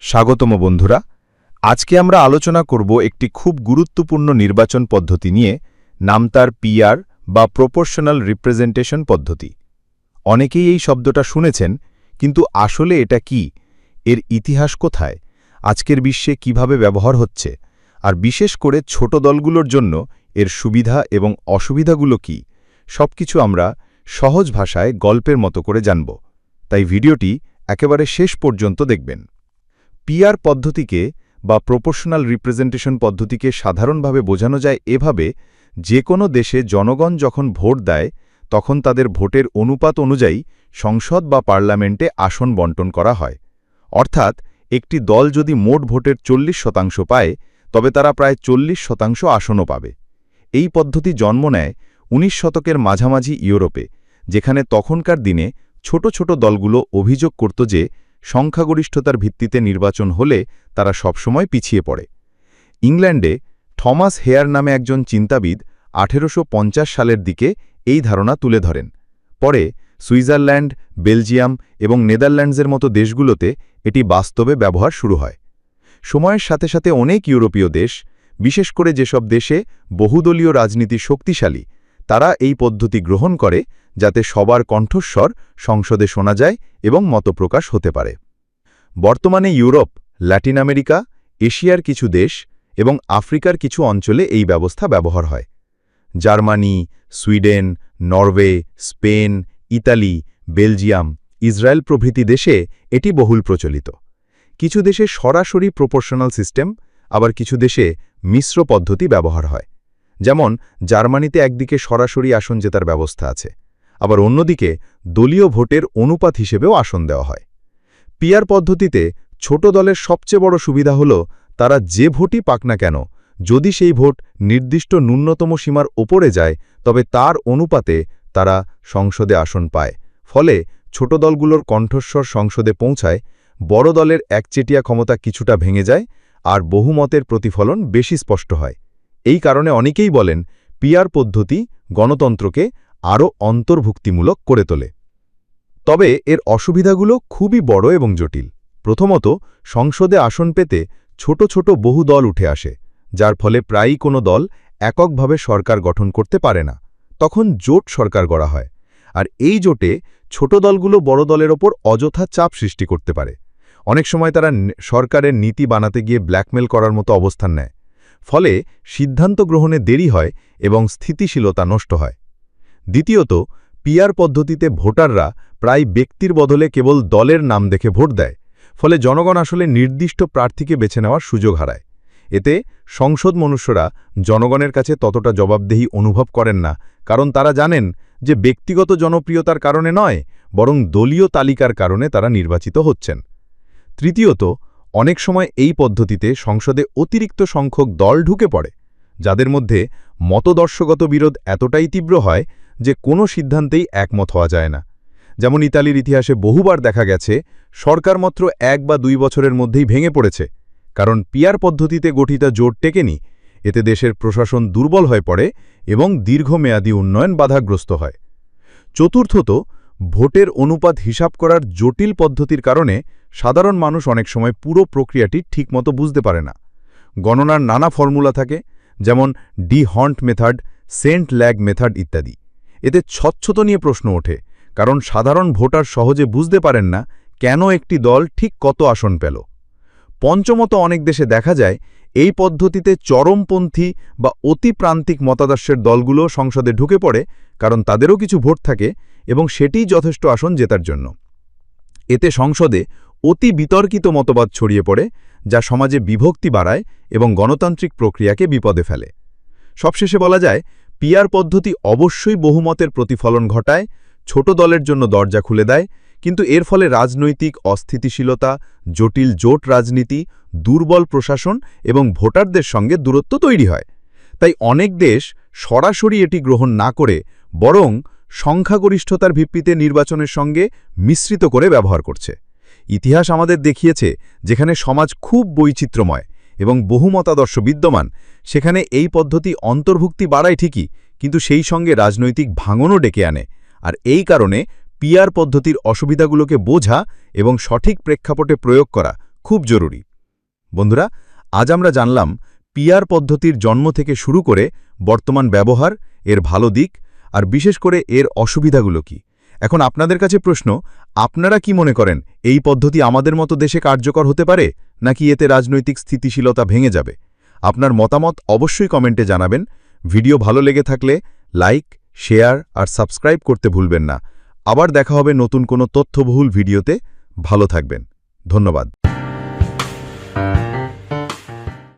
স্বাগতম বন্ধুরা, আজকে আমরা আলোচনা করব একটি খুব গুরুত্বপূর্ণ নির্বাচন পদ্ধতি নিয়ে, নাম তার পিআর বা প্রপোর্শনাল রিপ্রেজেন্টেশন পদ্ধতি। অনেকেই এই শব্দটা শুনেছেন, কিন্তু আসলে এটা কি? এর ইতিহাস কোথায়? আজকের বিশ্বে কীভাবে ব্যবহার হচ্ছে? আর বিশেষ করে ছোট দলগুলোর জন্য এর সুবিধা এবং অসুবিধাগুলো কি? সবকিছু আমরা সহজ ভাষায় গল্পের মতো করে জানব। তাই ভিডিওটি একেবারে শেষ পর্যন্ত দেখবেন। পিআর পদ্ধতিকে বা প্রপোর্শনাল রিপ্রেজেন্টেশন পদ্ধতিকে সাধারণভাবে বোঝানো যায় এভাবে যে কোনো দেশে জনগণ যখন ভোট দেয়, তখন তাদের ভোটের অনুপাত অনুযায়ী সংসদ বা পার্লামেন্টে আসন বন্টন করা হয়। অর্থাৎ, একটি দল যদি মোট ভোটের চল্লিশ শতাংশ পায়, তবে তারা প্রায় চল্লিশ শতাংশ আসনও পাবে। এই পদ্ধতি জন্ম নেয় উনিশ শতকের মাঝামাঝি ইউরোপে, যেখানে তখনকার দিনে ছোট ছোট দলগুলো অভিযোগ করত যে সংখ্যাগরিষ্ঠতার ভিত্তিতে নির্বাচন হলে তারা সবসময় পিছিয়ে পড়ে। ইংল্যান্ডে থমাস হেয়ার নামে একজন চিন্তাবিদ আঠেরোশো পঞ্চাশ সালের দিকে এই ধারণা তুলে ধরেন। পরে সুইজারল্যান্ড, বেলজিয়াম এবং নেদারল্যান্ডসের মতো দেশগুলোতে এটি বাস্তবে ব্যবহার শুরু হয়। সময়ের সাথে সাথে অনেক ইউরোপীয় দেশ, বিশেষ করে যেসব দেশে বহুদলীয় রাজনীতি শক্তিশালী তারা এই পদ্ধতি গ্রহণ করে যাতে সবার কণ্ঠস্বর সংসদে শোনা যায় এবং মতপ্রকাশ হতে পারে। বর্তমানে ইউরোপ, ল্যাটিন আমেরিকা, এশিয়ার কিছু দেশ এবং আফ্রিকার কিছু অঞ্চলে এই ব্যবস্থা ব্যবহার হয়। Germany, Sweden, Norway, Spain, Italy, Belgium, Israel প্রভৃতি দেশে এটি বহুল প্রচলিত। কিছু দেশে সরাসরি প্রপোর্শনাল সিস্টেম, আবার কিছু দেশে মিশ্র পদ্ধতি ব্যবহার হয়। যেমন, জার্মানিতে একদিকে সরাসরি আসন জেতার ব্যবস্থা আছে, আবার অন্যদিকে দলীয় ভোটের অনুপাত হিসেবেও আসন দেওয়া হয়। পিয়ার পদ্ধতিতে ছোট দলের সবচেয়ে বড় সুবিধা হল, তারা যে ভোটই পাক না কেন, যদি সেই ভোট নির্দিষ্ট ন্যূনতম সীমার ওপরে যায়, তবে তার অনুপাতে তারা সংসদে আসন পায়। ফলে ছোট দলগুলোর কণ্ঠস্বর সংসদে পৌঁছায়, বড় দলের একচেটিয়া ক্ষমতা কিছুটা ভেঙে যায়, আর বহুমতের প্রতিফলন বেশি স্পষ্ট হয়। এই কারণে অনেকেই বলেন পিয়ার পদ্ধতি গণতন্ত্রকে আরও অন্তর্ভুক্তিমূলক করে তোলে। তবে এর অসুবিধাগুলো খুবই বড় এবং জটিল। প্রথমত, সংসদে আসন পেতে ছোট ছোট বহু দল উঠে আসে, যার ফলে প্রায়ই কোনো দল এককভাবে সরকার গঠন করতে পারে না। তখন জোট সরকার গড়া হয়, আর এই জোটে ছোট দলগুলো বড় দলের ওপর অযথা চাপ সৃষ্টি করতে পারে। অনেক সময় তারা সরকারের নীতি বানাতে গিয়ে ব্ল্যাকমেল করার মতো অবস্থান নেয়। ফলে সিদ্ধান্ত গ্রহণে দেরি হয় এবং স্থিতিশীলতা নষ্ট হয়। দ্বিতীয়ত পিয়ার পদ্ধতিতে ভোটাররা প্রায় ব্যক্তির বদলে কেবল দলের নাম দেখে ভোট দেয়, ফলে জনগণ আসলে নির্দিষ্ট প্রার্থীকে বেছে নেওয়ার সুযোগ হারায়। এতে সংসদ মনুষ্যরা জনগণের কাছে ততটা জবাবদেহি অনুভব করেন না, কারণ তারা জানেন যে ব্যক্তিগত জনপ্রিয়তার কারণে নয়, বরং দলীয় তালিকার কারণে তারা নির্বাচিত হচ্ছেন। তৃতীয়ত অনেক সময় এই পদ্ধতিতে সংসদে অতিরিক্ত সংখ্যক দল ঢুকে পড়ে, যাদের মধ্যে মতদর্শগত বিরোধ এতটাই তীব্র হয় যে কোনো সিদ্ধান্তেই একমত হওয়া যায় না। যেমন ইতালির ইতিহাসে বহুবার দেখা গেছে, সরকার মাত্র এক বা দুই বছরের মধ্যেই ভেঙে পড়েছে, কারণ পিয়ার পদ্ধতিতে গঠিত জোট টেকেনি, এতে দেশের প্রশাসন দুর্বল হয়ে পড়ে এবং দীর্ঘমেয়াদী উন্নয়ন বাধাগ্রস্ত হয়। চতুর্থত, ভোটের অনুপাত হিসাব করার জটিল পদ্ধতির কারণে সাধারণ মানুষ অনেক সময় পুরো প্রক্রিয়াটি ঠিকমতো বুঝতে পারে না। গণনার নানা ফর্মুলা থাকে, যেমন D'Hondt method Sainte Lague method ইত্যাদি। এতে স্বচ্ছতা নিয়ে প্রশ্ন ওঠে, কারণ সাধারণ ভোটার সহজে বুঝতে পারেন না কেন একটি দল ঠিক কত আসন পেল। পঞ্চমত অনেক দেশে দেখা যায়, এই পদ্ধতিতে চরমপন্থী বা অতি প্রান্তিক মতাদর্শের দলগুলো সংসদে ঢুকে পড়ে, কারণ তাদেরও কিছু ভোট থাকে এবং সেটিই যথেষ্ট আসন জেতার জন্য। এতে সংসদে অতি বিতর্কিত মতবাদ ছড়িয়ে পড়ে, যা সমাজে বিভক্তি বাড়ায় এবং গণতান্ত্রিক প্রক্রিয়াকে বিপদে ফেলে। সবশেষে বলা যায় পিয়ার পদ্ধতি অবশ্যই বহুমতের প্রতিফলন ঘটায়, ছোট দলের জন্য দরজা খুলে দেয়, কিন্তু এর ফলে রাজনৈতিক অস্থিতিশীলতা, জটিল জোট রাজনীতি, দুর্বল প্রশাসন এবং ভোটারদের সঙ্গে দূরত্ব তৈরি হয়। তাই অনেক দেশ সরাসরি এটি গ্রহণ না করে, বরং সংখ্যাগরিষ্ঠতার ভিত্তিতে নির্বাচনের সঙ্গে মিশ্রিত করে ব্যবহার করছে। ইতিহাস আমাদের দেখিয়েছে যেখানে সমাজ খুব বৈচিত্র্যময় এবং বহুমতাদর্শ বিদ্যমান, সেখানে এই পদ্ধতি অন্তর্ভুক্তি বাড়ায় ঠিকই, কিন্তু সেই সঙ্গে রাজনৈতিক ভাঙনও ডেকে আনে। আর এই কারণে পিয়ার পদ্ধতির অসুবিধাগুলোকে বোঝা এবং সঠিক প্রেক্ষাপটে প্রয়োগ করা খুব জরুরি। বন্ধুরা, আজ আমরা জানলাম পিয়ার পদ্ধতির জন্ম থেকে শুরু করে বর্তমান ব্যবহার, এর ভালো দিক, আর বিশেষ করে এর অসুবিধাগুলো কি। এখন আপনাদের কাছে প্রশ্ন, আপনারা কি মনে করেন, এই পদ্ধতি আমাদের মতো দেশে কার্যকর হতে পারে, নাকি এতে রাজনৈতিক স্থিতিশীলতা ভেঙে যাবে? আপনার মতামত অবশ্যই কমেন্টে জানাবেন। ভিডিও ভালো লেগে থাকলে লাইক, শেয়ার আর সাবস্ক্রাইব করতে ভুলবেন না। আবার দেখা হবে নতুন কোনো তথ্যবহুল ভিডিওতে। ভালো থাকবেন। ধন্যবাদ।